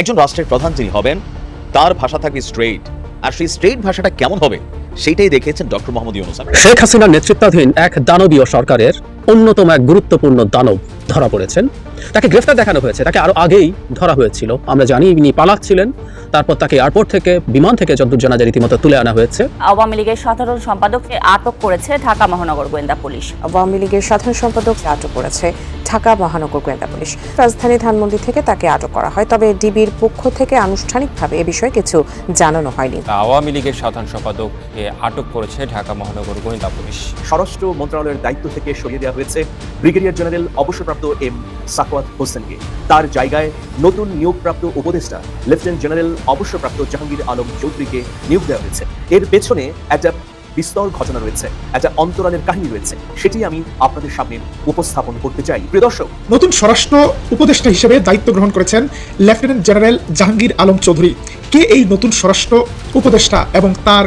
একজন রাষ্ট্রের প্রধান যিনি হবেন, তার ভাষা থাকবে স্ট্রেইট আর সেই স্ট্রেইট ভাষাটা কেমন হবে, সেইটাই দেখেছেন ডক্টর মোহাম্মদ ইউনুস শেখ হাসিনার নেতৃত্বাধীন এক দানবীয় সরকারের অন্যতম এক গুরুত্বপূর্ণ দানব ধরা পড়েছেন। তাকে গ্রেফতার দেখানো হয়েছে। তাকে আরও আগেই ধরা হয়েছিল। আমরা জানি ইনি পালাচ্ছিলেন তারপর তাকে এয়ারপোর্ট থেকে বিমান থেকে যদ্দূর জানা যায় রীতিমতো তুলে আনা হয়েছে। আওয়ামী লীগের সাধারণ সম্পাদককে আটক করেছে ঢাকা মহানগর গোয়েন্দা পুলিশ। আওয়ামী লীগের সাধারণ সম্পাদক আটক করেছে ঢাকা মহানগর গোয়েন্দা পুলিশ। রাজধানী ধানমন্ডি থেকে তাকে আটক করা হয়। তবে ডিবির পক্ষ থেকে আনুষ্ঠানিকভাবে এ বিষয়ে কিছু জানানো হয়নি। আওয়ামী লীগের সাধারণ সম্পাদককে আটক করেছে ঢাকা মহানগর গোয়েন্দা পুলিশ। স্বরাষ্ট্র মন্ত্রণালয়ের দায়িত্ব থেকে সরিয়ে দেওয়া হয়েছে। ব্রিগেডিয়ার জেনারেল অবসরপ্রাপ্ত এম সাকওয়াত হোসেনকে। তার জায়গায় নতুন নিয়োগপ্রাপ্ত উপদেষ্টা, লেফটেন্যান্ট জেনারেল অবসরপ্রাপ্ত জাহাঙ্গীর আলম চৌধুরীকে নিয়োগ দেওয়া হয়েছে। এর পেছনে একটা বিস্তর ঘটনা রয়েছে, একটা অন্তরালের কাহিনী রয়েছে। সেটি আমি আপনাদের সামনে উপস্থাপন করতে চাই। প্রিয় দর্শক, নতুন স্বরাষ্ট্র উপদেষ্টা হিসেবে দায়িত্ব গ্রহণ করেছেন লেফটেন্যান্ট জেনারেল জাহাঙ্গীর আলম চৌধুরী। কে এই নতুন স্বরাষ্ট্র উপদেষ্টা এবং তার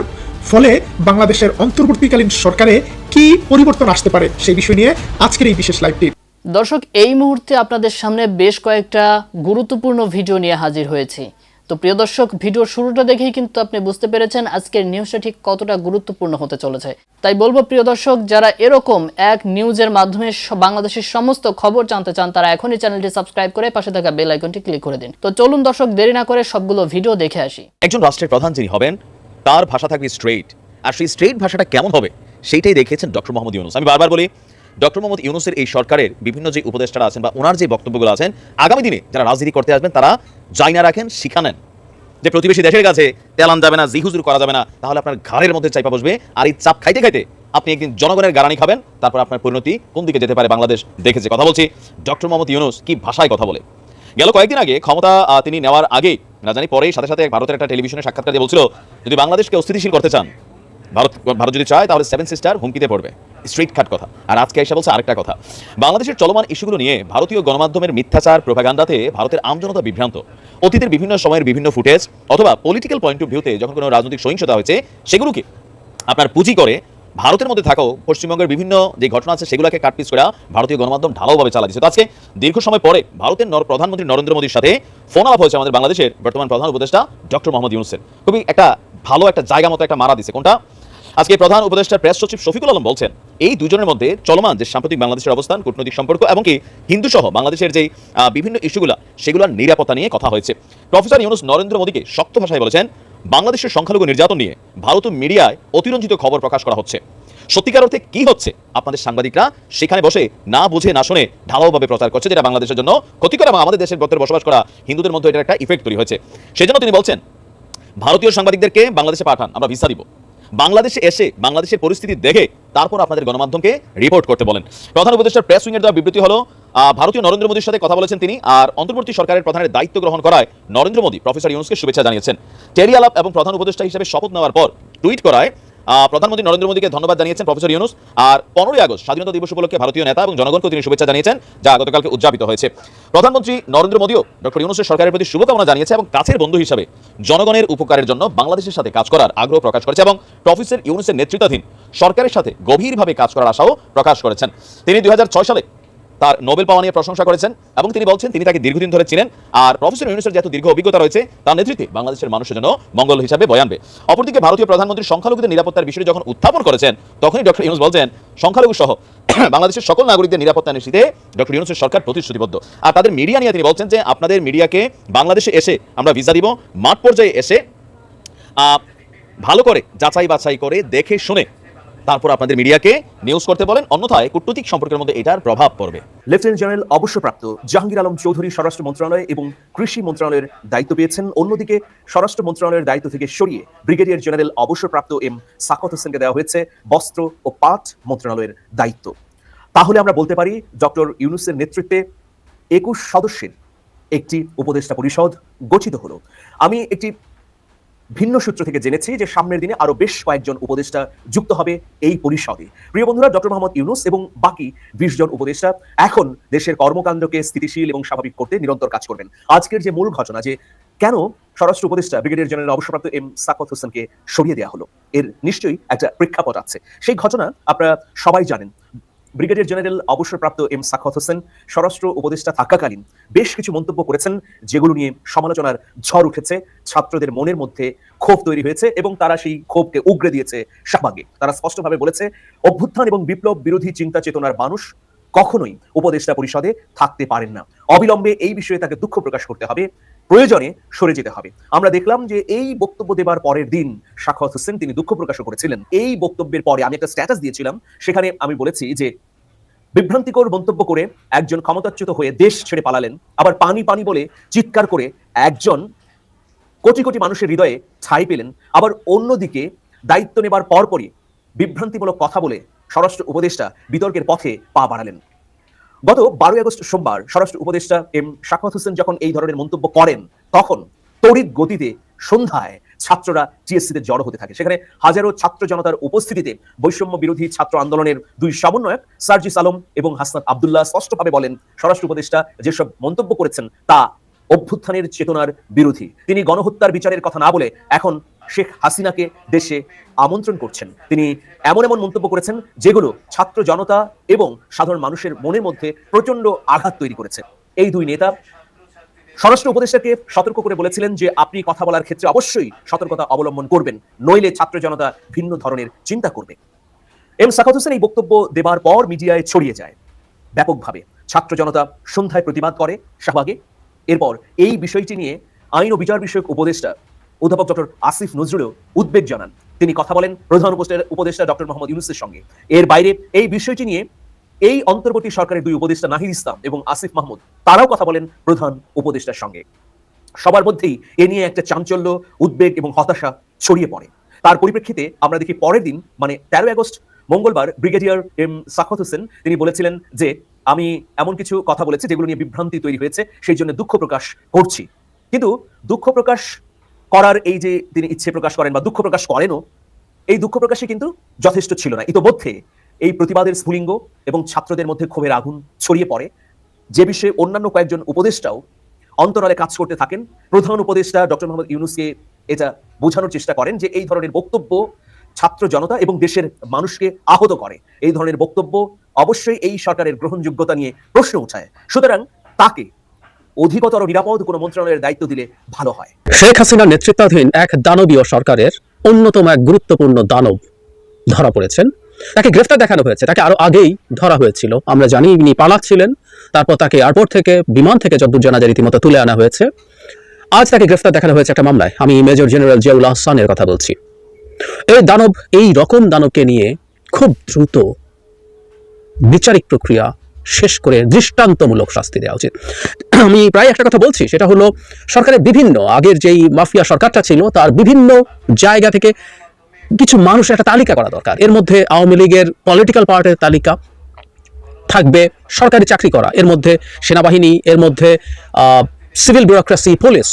ফলে বাংলাদেশের অন্তর্বর্তীকালীন সরকারে কি পরিবর্তন আসতে পারে সেই বিষয় নিয়ে আজকের এই বিশেষ লাইভটি দর্শক এই মুহূর্তে আপনাদের সামনে বেশ কয়েকটা গুরুত্বপূর্ণ ভিডিও নিয়ে হাজির হয়েছি। তো প্রিয় দর্শক ভিডিওর শুরুটা দেখেই কিন্তু আপনি বুঝতে পেরেছেন আজকের নিউজটা ঠিক কতটা গুরুত্বপূর্ণ হতে চলেছে। তাই বলব প্রিয় দর্শক যারা এরকম এক নিউজের মাধ্যমে বাংলাদেশের সমস্ত খবর জানতে চান তারা এখনই চ্যানেলটি সাবস্ক্রাইব করে পাশে থাকা বেল আইকনটি ক্লিক করে দিন। তো চলুন দর্শক দেরি না করে সবগুলো ভিডিও দেখে আসি। একজন রাষ্ট্রের প্রধান যিনি হবেন তার ভাষা থাকবে স্ট্রেইট আর সেই স্ট্রেইট ভাষাটা কেমন হবে, সেইটাই দেখিয়েছেন ডক্টর মোহাম্মদ ইউনুস। আমি বারবার বলি, ডক্টর মোহাম্মদ ইউনুসের এই সরকারের বিভিন্ন যে উপদেষ্টারা আছেন বা ওনার যে বক্তব্যগুলো আছেন, আগামী দিনে যারা রাজনীতি করতে আসবেন, তারা জাইনা রাখেন, শিখা নেন। যে প্রতিবেশী দেশের কাছে তেলান যাবে না জিহুজুর করা যাবে না, তাহলে আপনার ঘাড়ের মধ্যে চাইপা বসবে, আর এই চাপ খাইতে খাইতে আপনি একদিন জনগণের গারানি খাবেন, তারপর আপনার পরিণতি কোন দিকে যেতে পারে বাংলাদেশ দেখেছে। কথা বলছি, ডক্টর মোহাম্মদ ইউনুস কি ভাষায় কথা বলে? গেল কয়েকদিন আগে ক্ষমতা তিনি নেওয়ার আগেই, না জানি পরেই, সাথে সাথে ভারতের একটা টেলিভিশনে সাক্ষাৎকার দিয়ে বলছিল, যদি বাংলাদেশকে অস্থিতিশীল করতে চান, ভারত ভারত যদি চায়, তাহলে সেভেন সিস্টার হুমকিতে পড়বে। স্ট্রিট খাট কথা। আর আজকে এসে বলছে আরেকটা কথা। বাংলাদেশের চলমান ইস্যুগুলো নিয়ে ভারতীয় গণমাধ্যমের মিথ্যাচার প্রভাগান্ডাতে ভারতের আমজনতা বিভ্রান্ত। অতীতের বিভিন্ন সময়ের বিভিন্ন ফুটেজ অথবা পলিটিক্যাল পয়েন্ট অফ ভিউতে যখন কোনো রাজনৈতিক সহিংসতা হয়েছে, সেগুলোকে আপনার পুঁজি করে ভারতের মধ্যে থাকাও পশ্চিমবঙ্গের বিভিন্ন যে ঘটনা আছে সেগুলোকে কাটপিস করে ভারতীয় গণমাধ্যম ঢালাওভাবে চালা দিচ্ছে তো আজকে দীর্ঘ সময় পরে ভারতের প্রধানমন্ত্রী নরেন্দ্র মোদীর সাথে ফোন আলাপ হয়েছে আমাদের বাংলাদেশের বর্তমান প্রধান উপদেষ্টা ডক্টর মোহাম্মদ ইউনুসের। খুবই একটা ভালো একটা জায়গা মতো একটা মারা দিছে। কোনটা? আজকে প্রধান উপদেষ্টার প্রেস সচিব শফিকুল আলম বলছেন, এই দুজনের মধ্যে চলমান যে সাম্প্রতিক বাংলাদেশের অবস্থান, কূটনৈতিক সম্পর্ক এবং কি হিন্দু সহ বাংলাদেশের যে বিভিন্ন ইস্যুগুলো, সেগুলোর নিরাপত্তা নিয়ে কথা হয়েছে। প্রফেসর ইউনুস নরেন্দ্র মোদীকে শক্ত ভাষায় বলেছেন, বাংলাদেশের সংখ্যালঘু নির্যাতন নিয়ে ভারতীয় মিডিয়ায় অতিরঞ্জিত খবর প্রকাশ করা হচ্ছে। সত্যিকার অর্থে কি হচ্ছে? আপনাদের সাংবাদিকরা সেখানে বসে না বুঝে, না শুনে ঢালাওভাবে প্রচার করছে, যেটা বাংলাদেশের জন্য ক্ষতিকর এবং আমাদের দেশের ভেতরে বসবাস করা হিন্দুদের মধ্যে এটার একটা ইফেক্ট তৈরি হয়েছে। সেজন্য তিনি বলছেন, ভারতীয় সাংবাদিকদেরকে বাংলাদেশে পাঠান, আমরা ভিসা দিব। বাংলাদেশে এসে, বাংলাদেশের পরিস্থিতি দেখে তারপর আপনাদের গণমাধ্যমকে রিপোর্ট করতে বলেন। প্রধান উপদেষ্টার প্রেস উইংয়ের দেওয়া বিবৃতি হলো ভারতীয় নরেন্দ্র মোদীর সাথে কথা বলেছেন তিনি আর অন্তর্বর্তী সরকারের প্রধানের দায়িত্ব গ্রহণ করায় নরেন্দ্র মোদী প্রফেসর ইউনুসকে শুভেচ্ছা জানিয়েছেন। টেরি আলাপ এবং প্রধান উপদেষ্টা হিসেবে শপথ নেওয়ার পর টুইট করায় প্রধানমন্ত্রী নরেন্দ্র মোদীকে ধন্যবাদ জানিয়েছেন প্রফেসর ইউনুস। আর পনেরোই আগস্ট স্বাধীনতা দিবস উপলক্ষে ভারতীয় নেতা এবং জনগণকে তিনি শুভেচ্ছা জানিয়েছেন, যা গতকালকে উদযাপিত হয়েছে। প্রধানমন্ত্রী নরেন্দ্র মোদীও ডক্টর ইউনুসের সরকারের প্রতি শুভকামনা জানিয়েছে এবং কাছের বন্ধু হিসাবে জনগণের উপকারের জন্য বাংলাদেশের সাথে কাজ করার আগ্রহ প্রকাশ করেছে এবং প্রফেসর ইউনুসের নেতৃত্বাধীন সরকারের সাথে গভীরভাবে কাজ করার আশাও প্রকাশ করেছেন। তিনি দুই হাজার ছয় সালে তার নোবেল পাওয়া নিয়ে প্রশংসা করেছেন এবং তিনি বলছেন তিনি তাকে দীর্ঘদিন ধরে চিনেন। আর প্রফেসর ইউনুসের যেহেতু দীর্ঘ অভিজ্ঞতা রয়েছে, তার নেতৃত্বে বাংলাদেশের মানুষের জন্য মঙ্গল হিসাবে বয়ানবে অপরদিকে ভারতীয় প্রধানমন্ত্রী সংখ্যালঘুদের নিরাপত্তার বিষয়টি যখন উত্থাপন করেছেন, তখনই ডক্টর ইউনুস বলছেন সংখ্যালঘু সহ বাংলাদেশের সকল নাগরিকদের নিরাপত্তা নিশ্চিতে ডক্টর ইউনুসের সরকার প্রতিশ্রুতিবদ্ধ। আর তাদের মিডিয়া নিয়ে তিনি বলছেন যে, আপনাদের মিডিয়াকে বাংলাদেশে এসে আমরা ভিসা দিব, মাঠ পর্যায়ে এসে ভালো করে যাচাই বাছাই করে দেখে শুনে তারপর আপনাদের মিডিয়াকে নিউজ করতে বলেন, অন্যথায় কূটনৈতিক সম্পর্কের মধ্যে এটার প্রভাব পড়বে। লেফটেন্যান্ট জেনারেল অবসরপ্রাপ্ত জাহাঙ্গীর আলম চৌধুরী স্বরাষ্ট্র মন্ত্রণালয় এবং কৃষি মন্ত্রণালয়ের দায়িত্ব পেয়েছেন। অন্যদিকে স্বরাষ্ট্র মন্ত্রণালয়ের দায়িত্ব থেকে সরিয়ে ব্রিগেডিয়ার জেনারেল অবসরপ্রাপ্ত এম সাকত হোসেনকে দেওয়া হয়েছে বস্ত্র ও পাট মন্ত্রণালয়ের দায়িত্ব। তাহলে আমরা বলতে পারি, ডক্টর ইউনুসের নেতৃত্বে একুশ সদস্যের একটি উপদেষ্টা পরিষদ গঠিত হলো। আমি একটি ভিন্ন সূত্র থেকে জেনেছি যে সামনের দিনে আরও বেশ কয়েকজন উপদেষ্টা যুক্ত হবে এই পরিষদে। প্রিয় বন্ধুরা, ডক্টর মোহাম্মদ ইউনুস এবং বাকি বিশ জন উপদেষ্টা এখন দেশের কর্মকাণ্ডকে স্থিতিশীল এবং স্বাভাবিক করতে নিরন্তর কাজ করবেন। আজকের যে মূল ঘটনা যে কেন স্বরাষ্ট্র উপদেষ্টা, ব্রিগেডিয়ার জেনারেল অবসরপ্রাপ্ত এম সাকত হোসেনকে সরিয়ে দেওয়া হলো, এর নিশ্চয়ই একটা প্রেক্ষাপট আছে। সেই ঘটনা আপনারা সবাই জানেন। ব্রিগেডিয়ার জেনারেল অবসরপ্রাপ্ত এম সাখাত হোসেন, স্বরাষ্ট্র উপদেষ্টা থাকাকালীন বেশ কিছু মন্তব্য করেছেন, যেগুলো নিয়ে সমালোচনার ঝড় উঠেছে, ছাত্রদের মনের মধ্যে ক্ষোভ তৈরি হয়েছে এবং তারা সেই ক্ষোভকে উগরে দিয়েছে শাহবাগে। তারা স্পষ্টভাবে বলেছে, অভ্যুত্থান এবং বিপ্লব বিরোধী চিন্তা চেতনার মানুষ কখনোই উপদেষ্টা পরিষদে থাকতে পারেন না। অবিলম্বে এই বিষয়ে তাকে দুঃখ প্রকাশ করতে হবে। প্রয়োজনে সরে যেতে হবে। আমরা দেখলাম যে এই বক্তব্য দেবার পরের দিন শাখাত হোসেন তিনি দুঃখ প্রকাশ করেছিলেন। এই বক্তব্যের পরে আমি একটা স্ট্যাটাস দিয়েছিলাম, সেখানে আমি বলেছি যে বিভ্রান্তিকর মন্তব্য করে একজন ক্ষমতাচ্যুত হয়ে দেশ ছেড়ে পালালেন, আবার পানি পানি বলে চিৎকার করে একজন কোটি কোটি মানুষের হৃদয়ে ছাই পেলেন, আবার অন্যদিকে দায়িত্ব নেবার পরপরই বিভ্রান্তিমূলক কথা বলে স্বরাষ্ট্র উপদেষ্টা বিতর্কের পথে পা বাড়ালেন। গত বারোই আগস্ট সোমবার স্বরাষ্ট্র উপদেষ্টা এম শাকমত হোসেন যখন এই ধরনের মন্তব্য করেন, তখন তড়িৎ গতিতে সন্ধ্যায় ছাত্ররা টিএসসিতে জড়ো হতে থাকে। সেখানে হাজারো ছাত্র জনতার উপস্থিতিতে বৈষম্য বিরোধী ছাত্র আন্দোলনের দুই সমন্বয়ক সার্জিস আলম এবং হাসনাত আবদুল্লাহ স্পষ্টভাবে বলেন, স্বরাষ্ট্র উপদেষ্টা যেসব মন্তব্য করেছেন তা অভ্যুত্থানের চেতনার বিরোধী। তিনি গণহত্যার বিচারের কথা না বলে এখন শেখ হাসিনাকে দেশে আমন্ত্রণ করছেন। তিনি এমন এমন মন্তব্য করেছেন যেগুলো ছাত্র জনতা এবং সাধারণ মানুষের মনের মধ্যে প্রচণ্ড আঘাত তৈরি করেছে। এই দুই নেতা স্বরাষ্ট্র উপদেষ্টাকে সতর্ক করে বলেছিলেন যে, আপনি কথা বলার ক্ষেত্রে অবশ্যই সতর্কতা অবলম্বন করবেন, নইলে ছাত্র জনতা ভিন্ন ধরনের চিন্তা করবে। এম সাখাত হোসেন এই বক্তব্য দেবার পর মিডিয়ায় ছড়িয়ে যায়। ব্যাপকভাবে ছাত্র জনতা সন্ধ্যায় প্রতিবাদ করে শাহবাগে। এরপর এই বিষয়টি নিয়ে আইন ও বিচার বিষয়ক উপদেষ্টা অধ্যাপক ডক্টর আসিফ নজরুলও উদ্বেগ জানান। তিনি কথা বলেন প্রধান উপদেষ্টা- ডক্টর মোহাম্মদ ইউনুসের সঙ্গে। এর বাইরে এই বিষয়টি নিয়ে এই অন্তর্বর্তী সরকারের দুই উপদেষ্টা নাহিদ ইসলাম এবং আসিফ মাহমুদ, তারাও কথা বলেন প্রধান উপদেষ্টার সঙ্গে। সবার মধ্যেই এ নিয়ে একটা চাঞ্চল্য, উদ্বেগ এবং হতাশা ছড়িয়ে পড়ে। তার পরিপ্রেক্ষিতে আমরা দেখি পরের দিন মানে তেরোই আগস্ট, মঙ্গলবার ব্রিগেডিয়ার এম সাখত হোসেন, তিনি বলেছিলেন যে আমি এমন কিছু কথা বলেছি যেগুলো নিয়ে বিভ্রান্তি তৈরি হয়েছে, সেই জন্য দুঃখ প্রকাশ করছি। কিন্তু দুঃখ প্রকাশ করার এই যে তিনি ইচ্ছে প্রকাশ করেন বা দুঃখ প্রকাশ করেনও, এই দুঃখ প্রকাশে কিন্তু যথেষ্ট ছিল না। ইতোমধ্যে এই প্রতিবাদের স্ফুলিঙ্গ এবং ছাত্রদের মধ্যে ক্ষোভের আগুন ছড়িয়ে পড়ে। যে বিষয়ে অন্যান্য কয়েকজন উপদেষ্টাও অন্তরালে কাজ করতে থাকেন, প্রধান উপদেষ্টা ডক্টর মোহাম্মদ ইউনুসকে এটা বোঝানোর চেষ্টা করেন যে এই ধরনের বক্তব্য ছাত্র জনতা এবং দেশের মানুষকে আহত করে। এই ধরনের বক্তব্য অবশ্যই এই সরকারের গ্রহণযোগ্যতা নিয়ে প্রশ্ন উঠায়। সুতরাং তাকে অধিকতর নিরাপদ কোনো মন্ত্রণালয়ের দায়িত্ব দিলে ভালো হয়। শেখ হাসিনার নেতৃত্বাধীন এক দানবীয় সরকারের অন্যতম এক গুরুত্বপূর্ণ দানব ধরা পড়েছেন। তাকে গ্রেফতার দেখানো হয়েছে। তাকে আরও আগেই ধরা হয়েছিল। আমরা জানি ইনি পালাচ্ছিলেন তারপর তাকে এয়ারপোর্ট থেকে, বিমান থেকে যদ্দূর জানা যায় রীতিমতো তুলে আনা হয়েছে, আজ তাকে গ্রেফতার দেখানো হয়েছে একটা মামলায়। আমি মেজর জেনারেল জিয়াউল আহসানের কথা বলছি। এই দানব, এই রকম দানবকে নিয়ে খুব দ্রুত বিচারিক প্রক্রিয়া শেষ করে দৃষ্টান্তমূলক শাস্তি দেওয়া উচিত। আমি প্রায় একটা কথা বলছি, সেটা হলো সরকারের বিভিন্ন, আগের যেই মাফিয়া সরকারটা ছিল, তার বিভিন্ন জায়গা থেকে কিছু মানুষের একটা তালিকা করা দরকার। এর মধ্যে আওয়ামী লীগের পলিটিক্যাল পার্টির তালিকা থাকবে, সরকারি চাকরি করা, এর মধ্যে সেনাবাহিনী, এর মধ্যে সিভিল ব্যুরোক্রেসি পুলিশ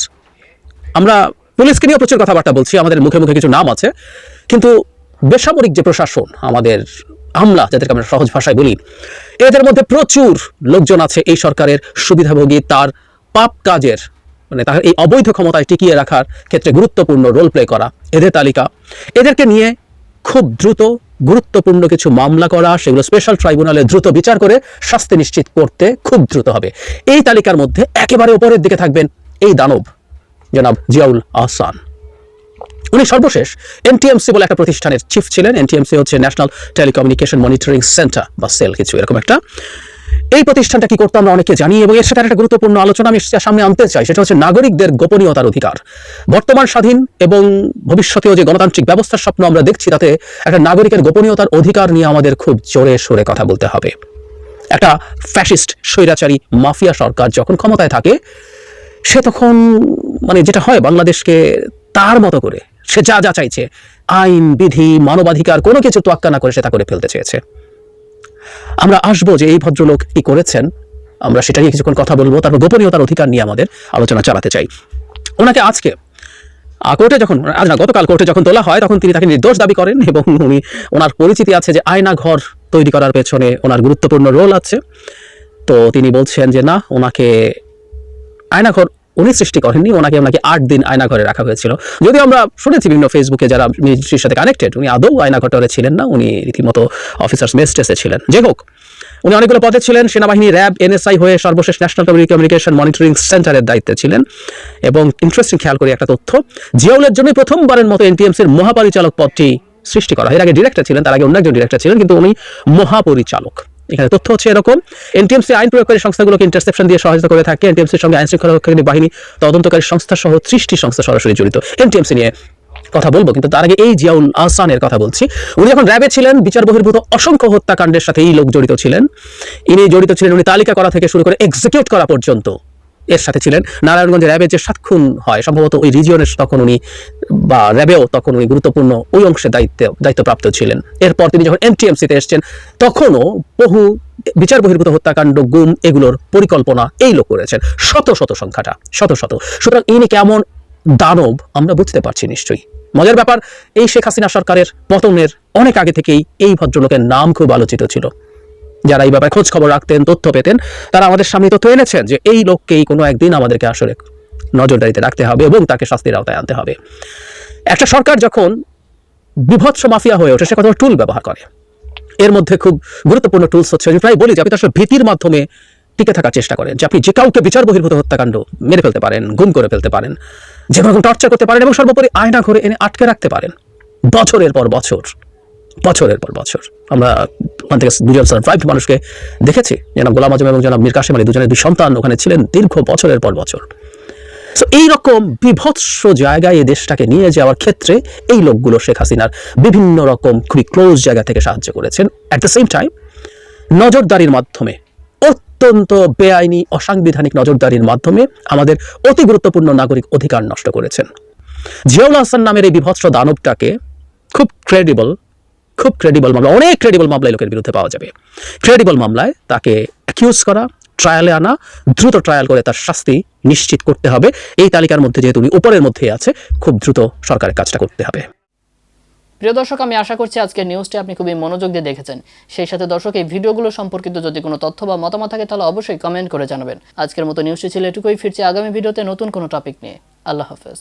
আমরা পুলিশকে নিয়ে প্রচুর কথাবার্তা বলছি, আমাদের মুখে মুখে কিছু নাম আছে, কিন্তু বেসামরিক যে প্রশাসন, আমাদের আমলা যাদেরকে আমরা সহজ ভাষায় বলি। এদের মধ্যে প্রচুর লোকজন আছে এই সরকারের সুবিধাভোগী, তার পাপ কাজের মানে তার এই অবৈধ ক্ষমতায় টিকিয়ে রাখার ক্ষেত্রে গুরুত্বপূর্ণ রোল প্লে করা। এদের তালিকা। এদেরকে নিয়ে খুব দ্রুত গুরুত্বপূর্ণ কিছু মামলা করা, সেগুলো স্পেশাল ট্রাইব্যুনালে দ্রুত বিচার করে শাস্তি নিশ্চিত করতে খুব দ্রুত হবে। এই তালিকার মধ্যে একেবারে ওপরের দিকে থাকবেন এই দানব, জনাব জিয়াউল আহসান। উনি সর্বশেষ এনটিএমসি বলে একটা প্রতিষ্ঠানের চিফ ছিলেন। এনটিএমসি হচ্ছে ন্যাশনাল টেলিকমিউনিকেশন মনিটরিং সেন্টার বা সেল কিছু, এরকম একটা। এই প্রতিষ্ঠানটা কি করতো আমরা অনেকে জানি এবং এর সাথে একটা গুরুত্বপূর্ণ আলোচনা আমি সামনে আনতে চাই, সেটা হচ্ছে নাগরিকদের গোপনীয়তার অধিকার। বর্তমান স্বাধীন এবং ভবিষ্যতেও যে গণতান্ত্রিক ব্যবস্থার স্বপ্ন আমরা দেখছি, তাতে একটা নাগরিকের গোপনীয়তার অধিকার নিয়ে আমাদের খুব জোরে সোরে কথা বলতে হবে। একটা ফ্যাসিস্ট স্বৈরাচারী মাফিয়া সরকার যখন ক্ষমতায় থাকে, সে তখন মানে যেটা হয় বাংলাদেশকে তার মতো করে সে যা যা চাইছে, আইন, বিধি, মানবাধিকার, কোনো কিছু তোয়াক্কা না করে সে তা করে ফেলতে চেয়েছে। আমরা আসব যে এই ভদ্রলোক কি করেছেন, আমরা সেটা নিয়ে কিছুক্ষণ কথা বলব, তারপর গোপনীয়তার অধিকার নিয়ে আমাদের আলোচনা চালাতে চাই। ওনাকে আজকে কোর্টে যখন, আজ না, গতকাল কোর্টে যখন তোলা হয়, তখন তিনি তাকে নির্দোষ দাবি করেন এবং উনি, ওনার পরিচিতি আছে যে আয়না ঘর তৈরি করার পেছনে ওনার গুরুত্বপূর্ণ রোল আছে। তো তিনি বলছেন যে না, ওনাকে আয়নাঘর উনি সৃষ্টি করেননি, ওনাকে ওনাকে আট দিন আয়না ঘরে রাখা হয়েছিল। যদি আমরা শুনেছি বিভিন্ন ফেসবুকে যারা মিনিস্ট্রির সাথে কানেক্টেড উনি আদৌ আয়না ছিলেন না, উনি রীতিমতো অফিসার্স মেস্টেসে ছিলেন। যে হোক, উনি অনেকগুলো পদে ছিলেন, সেনাবাহিনী, র্যাব এনএসআই হয়ে সর্বশেষ ন্যাশনাল কমিউনিকেশন মনিটরিং সেন্টারের দায়িত্বে ছিলেন। এবং ইন্টারেস্টিং খেয়াল করি একটা তথ্য, জিয়াউলের জন্য প্রথমবারের মতো এনটিএমসির মহাপরিচালক পদটি সৃষ্টি করা হয়। এর আগে ডিরেক্টর ছিলেন, তার আগে অন্য একজন ডিরেক্টর ছিলেন, কিন্তু উনি মহাপরিচালক। এখানে তথ্য হচ্ছে এরকম, এনটিএমসি আইন প্রয়োগকারী সংস্থাগুলোকে ইন্টারসেপশন দিয়ে সহায়তা করে থাকে। এনটিএমসির সঙ্গে আইন শৃঙ্খলা রক্ষাকারী বাহিনী, তদন্তকারী সংস্থা সহ ত্রিশটি সংস্থা সরাসরি জড়িত। এনটিএমসি নিয়ে কথা বলব, কিন্তু তার আগে এই জিয়াউল আহসানের কথা বলছি। উনি যখন র্যাবে ছিলেন, বিচার বহির্ভূত অসংখ্য হত্যাকাণ্ডের সাথে এই লোক জড়িত ছিলেন। ইনি জড়িত ছিলেন, উনি তালিকা করা থেকে শুরু করে এক্সিকিউট করা পর্যন্ত। এর সাথে ছিলেন। নারায়ণগঞ্জের র্যাবের যে সাত খুন হয়, সম্ভবত ওই রিজিয়নের তখন উনি, বা র্যাবেও তখন উনি গুরুত্বপূর্ণ ওই অংশে দায়িত্ব, দায়িত্বপ্রাপ্ত ছিলেন। এরপর তিনি যখন এমটিএমসিতে এসেছেন, তখনও বহু বিচার বহির্ভূত হত্যাকাণ্ড, গুম এগুলোর পরিকল্পনা এই লোক করেছেন। শত শত সংখ্যাটা, শত শত। সুতরাং ইনি কেমন দানব, আমরা বুঝতে পারছি নিশ্চয়ই। মজার ব্যাপার, এই শেখ হাসিনা সরকারের পতনের অনেক আগে থেকেই এই ভদ্রলোকের নাম খুব আলোচিত ছিল। যারা এই ব্যাপারে খোঁজ খবর রাখতেন, তথ্য পেতেন, তারা আমাদের সামনে তথ্য এনেছেন যে এই লোককেই কোনো একদিন আমাদেরকে আসলে নজরদারিতে রাখতে হবে এবং তাকে শাস্তির আওতায় আনতে হবে। একটা সরকার যখন বিভৎস মাফিয়া হয়ে ওঠে, সে কত টুল ব্যবহার করে। এর মধ্যে খুব গুরুত্বপূর্ণ টুলস হচ্ছে, আমি প্রায় বলি যে আপনি তার ভীতির মাধ্যমে টিকে থাকার চেষ্টা করেন যে আপনি যে কাউকে বিচার বহির্ভূত হত্যাকাণ্ড মেরে ফেলতে পারেন, গুম করে ফেলতে পারেন যে কোনো টর্চার করতে পারেন এবং সর্বোপরি আয়না ঘরে এনে আটকে রাখতে পারেন, বছরের পর বছর। বছরের পর বছর। আমরা ওখান থেকে দুজন সার্ভাইভড মানুষকে দেখেছি। জনাব গোলাম আজম এবং জনাব মীর কাশেম আলী দুজনের দুই সন্তান ওখানে ছিলেন দীর্ঘ বছরের পর বছর। সো এইরকম বিভৎস জায়গায় এই দেশটাকে নিয়ে যাওয়ার ক্ষেত্রে এই লোকগুলো শেখ হাসিনার বিভিন্ন রকম খুবই ক্লোজ জায়গা থেকে সাহায্য করেছেন। অ্যাট দ্য সেম টাইম নজরদারির মাধ্যমে, অত্যন্ত বেআইনি, অসাংবিধানিক নজরদারির মাধ্যমে আমাদের অতি গুরুত্বপূর্ণ নাগরিক অধিকার নষ্ট করেছেন। জিয়াউল হাসান নামের এই বিভৎস দানবটাকে খুব ক্রেডিবল খুব ক্রেডিবল মামলা, অনেক ক্রেডিবল মামলায় লোকের বিরুদ্ধে পাওয়া যাবে। ক্রেডিবল মামলায় তাকে অ্যাকিউজ করা ট্রায়ালে আনা, দ্রুত ট্রায়াল করে তার শাস্তি নিশ্চিত করতে হবে। এই তালিকার মধ্যে যেহেতু উনি উপরের মধ্যেই আছে, খুব দ্রুত সরকারের কাজটা করতে হবে। প্রিয় দর্শক, আমি আশা করছি আজকের নিউজটি আপনি খুবই মনোযোগ দিয়ে দেখেছেন। সেই সাথে দর্শক, এই ভিডিওগুলো সম্পর্কিত যদি কোনো তথ্য বা মতামত থাকে, তাহলে অবশ্যই কমেন্ট করে জানাবেন। আজকের মতো নিউজটি ছিল এটুকুই। ফিরছি আগামী ভিডিওতে নতুন কোনো টপিক নিয়ে। আল্লাহ হাফেজ।